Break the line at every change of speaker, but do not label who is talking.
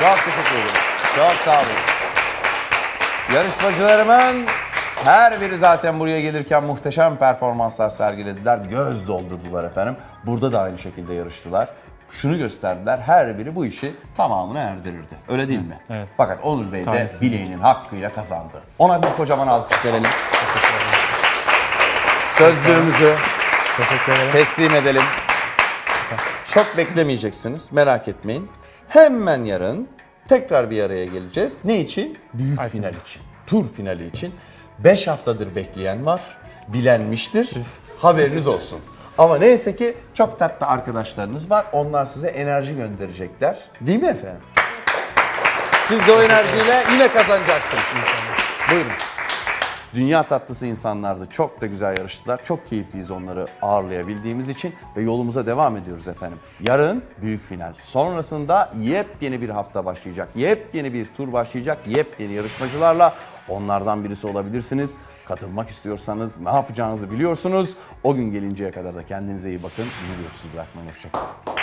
Çok teşekkür ederiz. Çok sağ olun. Yarışmacılarımın her biri zaten buraya gelirken muhteşem performanslar sergilediler. Göz doldurdular efendim. Burada da aynı şekilde yarıştılar. Şunu gösterdiler. Her biri bu işi tamamına erdirirdi. Öyle değil mi?
evet.
Fakat Onur Bey de bileğinin hakkıyla kazandı. Ona bir kocaman alkış verelim. Sözlüğümüzü
Teşekkür ederim.
teslim edelim. Çok beklemeyeceksiniz. Merak etmeyin. Hemen yarın tekrar bir araya geleceğiz. Ne için? Büyük
Ay,
final için. Tur finali için. 5 haftadır bekleyen var. Bilenmiştir. Haberiniz olsun. Ama neyse ki çok tatlı arkadaşlarınız var. Onlar size enerji gönderecekler. Değil mi efendim? Siz de o enerjiyle yine kazanacaksınız. Buyurun. Dünya tatlısı insanlardı. Çok da güzel yarıştılar. Çok keyifliyiz onları ağırlayabildiğimiz için ve yolumuza devam ediyoruz efendim. Yarın büyük final. Sonrasında yepyeni bir hafta başlayacak. Yepyeni bir tur başlayacak. Yepyeni yarışmacılarla onlardan birisi olabilirsiniz. Katılmak istiyorsanız ne yapacağınızı biliyorsunuz. O gün gelinceye kadar da kendinize iyi bakın. Bizi öksüz bırakmayın. Hoşçakalın.